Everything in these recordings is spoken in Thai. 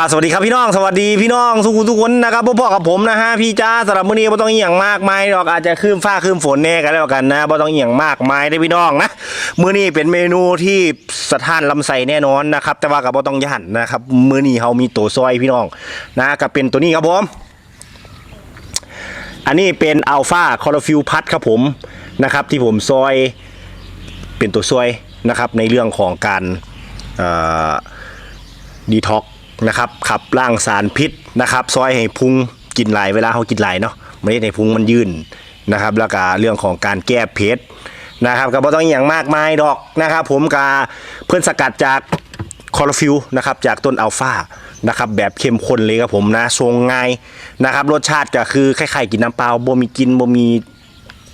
ครับสวัสดีครับพี่น้องสวัสดีพี่น้องทุกคนทุกคนนะครับพ่อๆกับผมนะฮะพี่จ้าสำหรับมื้อนี้บ่ต้องเอียงมากมายหรอกอาจจะคืมฟ้าคืมฝนแน่กันแล้วกันนะบ่ต้องเอียงมากมายได้พี่น้องนะมื้อนี้เป็นเมนูที่สถานลำไส้แน่นอนนะครับแต่ว่ากับบ่ต้องย่านนะครับมื้อนี้เฮามีตัวซอยพี่น้องนะก็เป็นตัวนี้ครับผมอันนี้เป็นอัลฟาคอร์ฟิวพัดครับผมนะครับที่ผมซอยเป็นตัวซอยนะครับในเรื่องของการดีท็อก นะครับขับล่างสารพิษนะครับ ซอยให้พุงกินไหลายเวลาเขากินไหลายเนาะไม่ได้ให้พุงมันยืนนะครับ แล้วก็เรื่องของการแก้เพชรนะครับก็บ่ต้องอย่างมากมายดอกนะครับ ผมกาเพื่อนสกัดจากคอร์ฟิวนะครับจากต้นอัลฟานะครับแบบเข้มข้นเลยครับผมนะทรงง่ายนะครับ รสชาติก็คือคล้ายๆกินน้ำเปล่าบ่มีกินบ่มี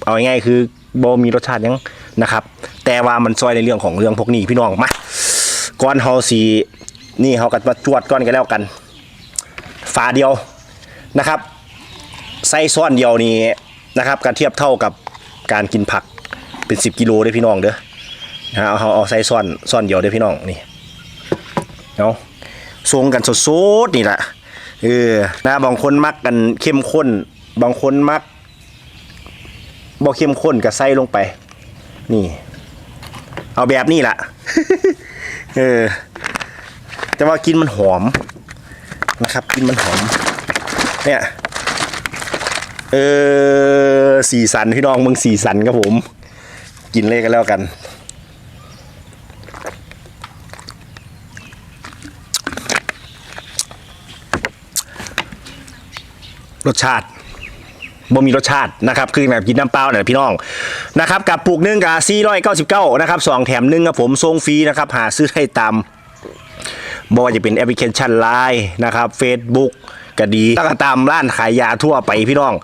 เอาง่ายๆคือบ่มีรสชาติยังนะครับ แต่ว่ามันซอยในเรื่องของเรื่องพวกนี้พี่น้องมาก่อนเฮาสี นี่เฮากันมาจวดก้อนกันแล้วกัน ฝาเดียวนะครับไส้ซ้อนเดียวนี้นะครับ การเทียบเท่ากับการกินผักเป็น 10กิโลเด้พี่น้องเด้อนะฮะเอาเอาไส้ซ้อนซ้อนเดียวเด้พี่น้องนี่เอาะทรงกันสดๆนี่แหละเออนะบางคนมักกันเข้มข้น บางคนมักบ่เข้มข้นกับไส้ลงไป นี่ เอาแบบนี้ล่ะเออ แต่ว่ากินมันหอมนะครับ กินมันหอม เนี่ย เออสีสันพี่น้องมึงสีสันครับผม กินเลยกันแล้วกัน รสชาติบ่มีรสชาตินะครับคือแบบกินน้ำเปล่าเนี่ยพี่น้องนะครับกับปลูกนึ่งกับ499นะครับสองแถมหนึ่งครับผมส่งฟรีนะครับหาซื้อได้ตาม บ่ว่าจะเป็นแอปพลิเคชันไลน์นะครับ Facebook ก็ดีแล้วก็ตามร้านขายยาทั่วไปพี่น้อง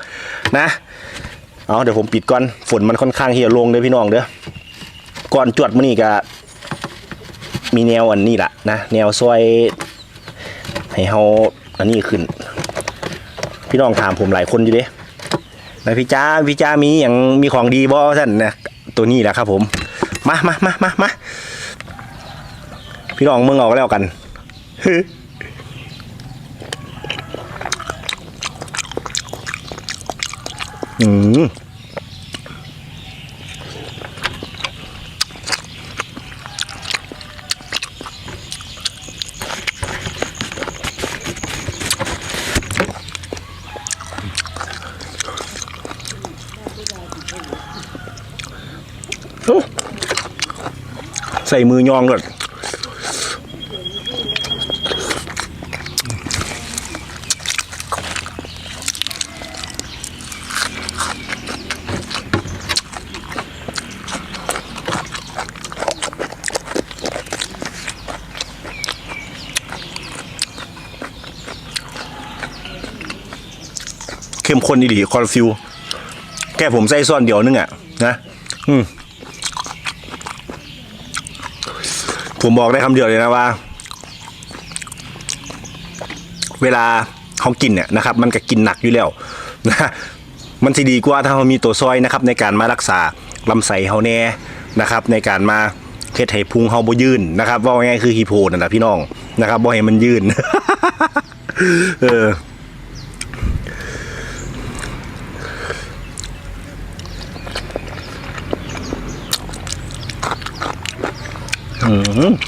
นะเอาเดี๋ยวผมปิดก่อนฝนมันค่อนข้างที่จะลงเลยพี่น้องเด้อก่อนจวดมื้อนี้ก็มีแนวอันนี้แหละนะแนวซอยให้เฮาอันนี้ขึ้น พี่น้องถามผมหลายคนอยู่เด้แล้วพี่จ้าพี่จ้ามีอย่างมีของดีบ่ท่านนะตัวนี้แหละครับผม มามามามามาพี่น้องมึงออกแล้วกัน อืมใส่มือยองเลย เข้มข้นดีๆคอร์ฟิว แค่ผมใส่ซ่อนเดียวนึงอะนะอืมผมบอกได้คำเดียวเลยนะว่า เวลาเขากินเนี่ยนะครับ มันก็กินหนักอยู่แล้วนะมันสิดีกว่าถ้าเขามีตัวซอยนะครับ ในการมารักษาลำไส้เขาแน่นะครับ ในการมาเฮ็ดให้พุงเขาบ่ยืนนะครับว่าง่ายๆคือฮีโพนั่นแหละพี่น้องนะครับบ่ให้มันยืน เออ 嗯。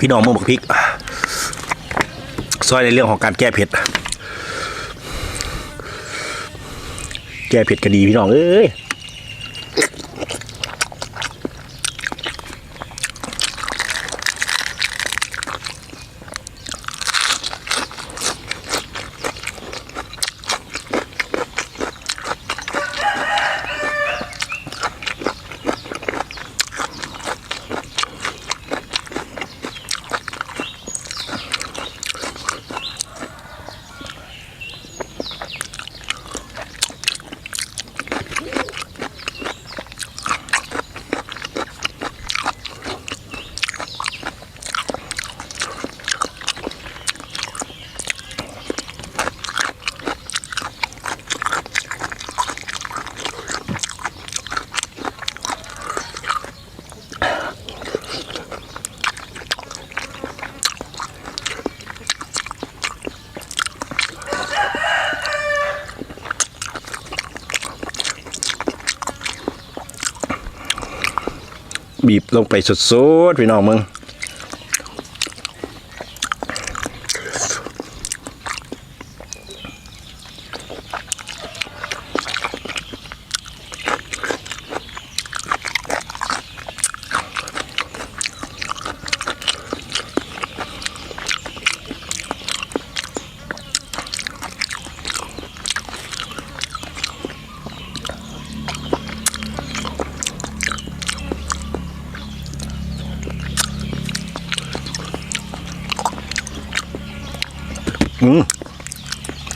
พี่น้องเมืองบักพริกซอยในเรื่องของการแก้เผ็ด แก้เผ็ดก็ดีพี่น้องเอ้ย บีบลงไปสุดๆพี่น้องมึง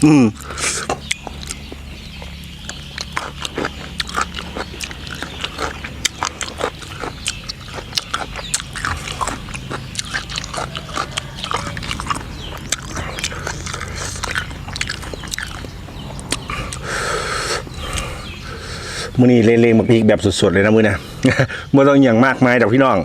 อืมมือนี้เล่งๆมาพริกแบบสดๆเลยนะมือนะไม่ต้องอย่างมากมายดอกพี่น้อง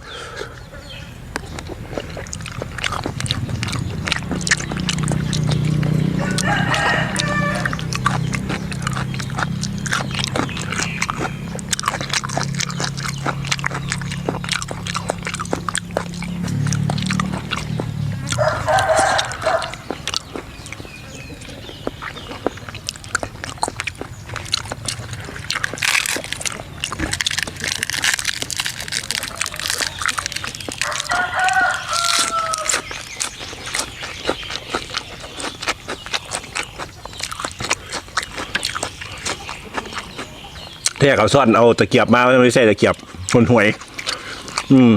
แท้เขาซ่อนเอาตะเกียบมาไม่ใช่ตะเกียบคนหวย อืม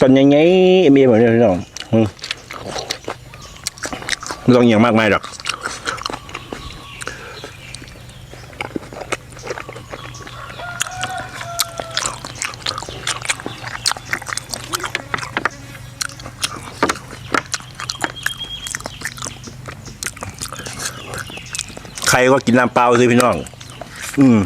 ตอนยังไงเมียเหมือนเดิมพี่น้องอืม ไม่ต้องอย่างมากมายหรอกใครก็กินน้ำเปล่าสิพี่น้อง อืม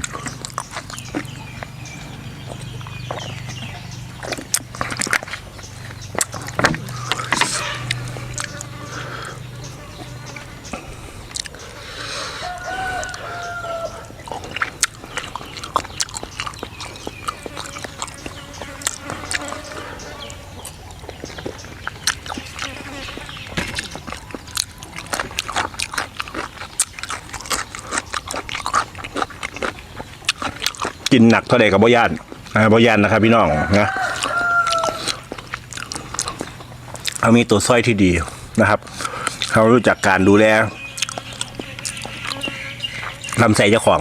กินหนักเท่าใดกับบ่ยานอ่าบ่ยานนะครับ พี่น้องนะเขามีตัวสร้อยที่ดีนะครับเขารู้จักการดูแลลำไส้เจ้าของ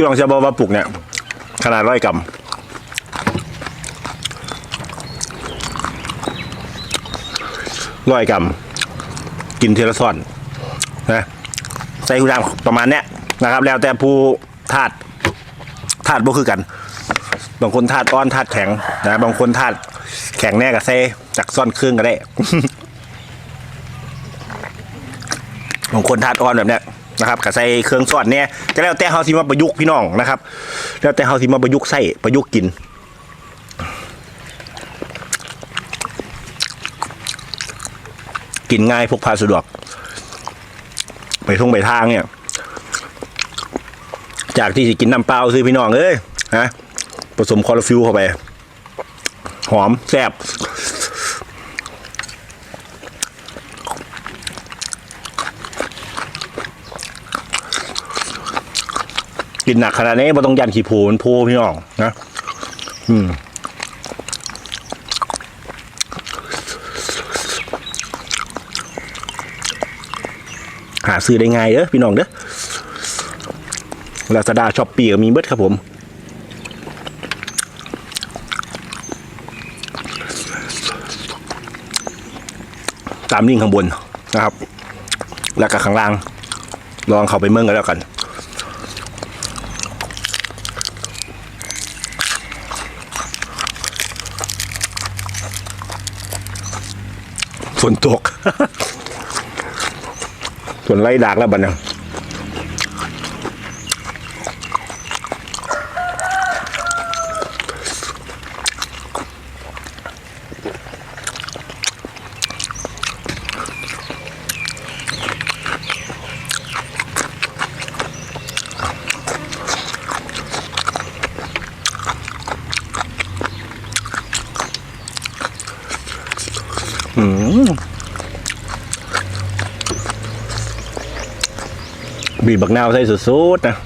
ที่ลองเชาบอว่าปลูกเนี่ย ขนาดร้อยกรัมร้อยกรัมกินเทละซ่อนนะใส่หูดังประมาณเนี้ยนะครับ แล้วแต่ผู้ธาตุธาตุบ่คือกัน บางคนธาตุอ่อนธาตุแข็งนะบางคนธาตุแข็งแน่กับเซ่จากซ่อนเครื่องก็ได้บางคนธาตุอ่อนแบบเนี้ย นะครับกับใส่เครื่องซอนเนี่ยก็แล้วแต่เฮาสิมาประยุกต์พี่น้องนะครับ แล้วแต่เฮาสิมาประยุกต์ใส่ประยุกต์กินกินง่ายพกพาสะดวก ไปท่งไปทางเนี่ย จากที่สิกินน้ำเปล่าซื้อพี่น้องเอ้ยฮะผสมคอร์ฟิวเข้าไป หอมแซ่บ กินหนักขนาดนี้ไม่ต้องยันขี้โพมันโพพี่น้องนะ อืมหาซื้อได้ง่ายเด้อพี่น้องเด้อลาซาด้าช้อปปี้ก็มีเบิดครับผม ตามลิงข้างบนนะครับ แล้วก็ข้างล่าง ลองเข้าไปเมืองกันแล้วกัน ฝนตก ส่วนไล่ดากแล้วบัดเนี่ย บีบบักนาวใส่สุดๆนะ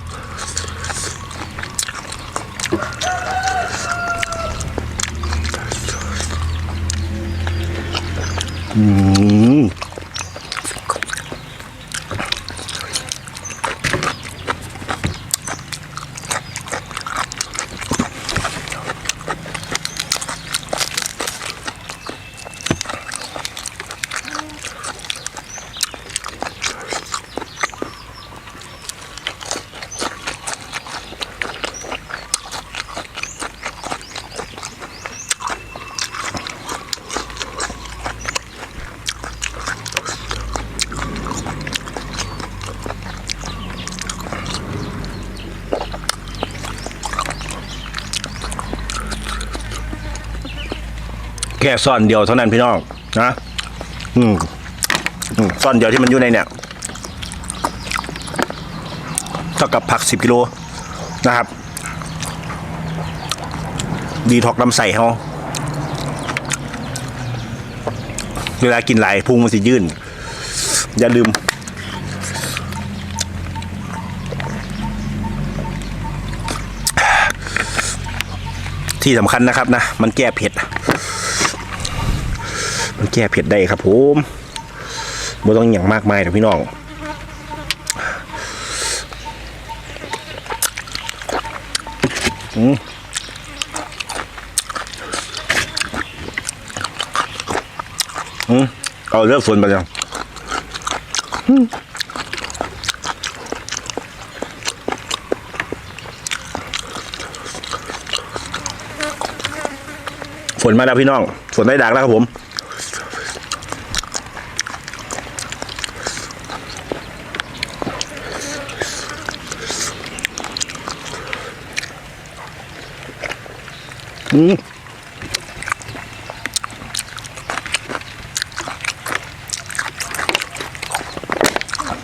แค่ซ่อนเดียวเท่านั้นพี่น้องนะอืมซ่อนเดียวที่มันอยู่ในเนี่ยเท่ากับผักสิบกิโลนะครับ ดีทอกลำไส้เขาเวลากินหลายพุงมันสิยื่น อย่าลืมที่สำคัญนะครับนะ มันแก้เผ็ด มันแก้เผ็ดได้ครับผมบ่ต้องอย่างมากมายนะพี่น้องอืมอืมเอาเลือกส่วนไปยังฝนมาแล้วพี่น้อง ฝนได้ดักแล้วครับผม อืม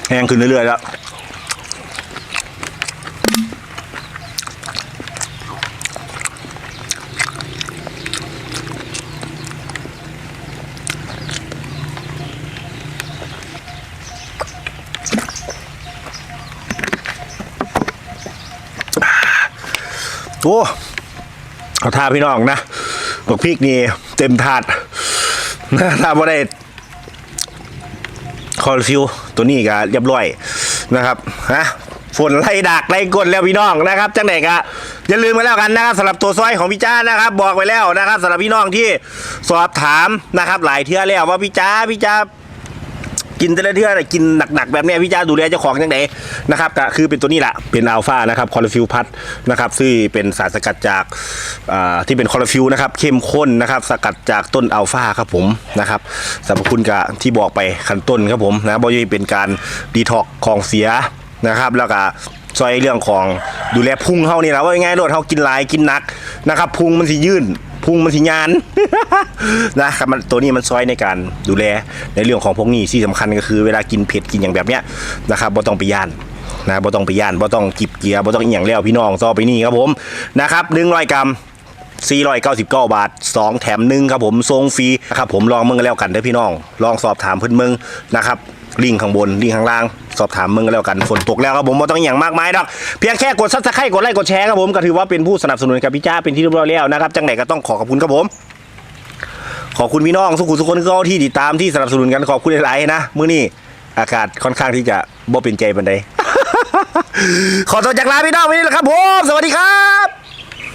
แห้งขึ้นเรื่อยๆแล้วโอ้ เอาท่าพี่น้องนะบอกพริกนี่เต็มถาดถ้าบ่ได้คอร์ฟิวตัวนี้ก็เรียบร้อยนะครับฮะฝนไล่ดักไล่กดแล้วพี่น้องนะครับจังไหนก็อย่าลืมกันแล้วกันนะครับสำหรับตัวซอยของพี่จ้านะครับ บอกไว้แล้วนะครับสำหรับพี่น้องที่สอบถามนะครับ หลายเทื่อแล้วว่าพี่จ้าพี่จ้า กินแต่ละเทื่อน่ะกินหนักๆแบบเนี้ยพี่จ้าดูแลเจ้าของยังไงนะครับก็คือเป็นตัวนี้แหละเป็นอัลฟานะครับคอร์ฟิวพัดนะครับซึ่งเป็นสารสกัดจากอ่าที่เป็นคอร์ฟิวนะครับเข้มข้นนะครับสกัดจากต้นอัลฟาครับผมนะครับสรรพคุณกับที่บอกไปขั้นต้นครับผมนะบอยเป็นการดีท็อกของเสียนะครับแล้วก็ซอยเรื่องของดูแลพุงเฮานี่แหละว่ายังไงรถเฮากินหลายกินนักนะครับพุงมันสิยื่น พุงมันสิยาน นะครับมันตัวนี้มันซอยในการดูแลในเรื่องของพวกนี้ที่สำคัญก็คือเวลากินเผ็ดกินอย่างแบบเนี้ยนะครับบ่ต้องไปย่านนะบ่ต้องไปย่านบ่ต้องกิบเกียร์บ่ต้องอีหยังแล้วพี่น้องต่อไปนี่ครับผมนะครับ100กรัม499 บาท 2 แถมหนึ่งครับผมทรงฟรีนะครับผมลองมึงกันแล้วกันเด้อพี่น้อง ลองสอบถามเพื่อนมึงนะครับ ลิงก์ข้างบนลิงก์ข้างล่าง สอบถามมึงกันแล้วกันฝนตกแล้วครับผมไม่ต้องอย่างมากมายดอกเพียงแค่กดซับสไครต์กดไลค์กดแชร์ครับผมก็ถือว่าเป็นผู้สนับสนุนกับพี่จ้าเป็นที่เรียบร้อยแล้วนะครับจังไหนก็ต้องขอขอบคุณครับผมขอบคุณพี่น้องสุขุสุขคนก็ที่ติดตามที่สนับสนุนกันขอบคุณหลายๆนะมื้อนี้อากาศค่อนข้างที่จะบ่เป็นใจปันใดขอตัวจากลาพี่น้องวันนี้แหละครับผมสวัสดีครับ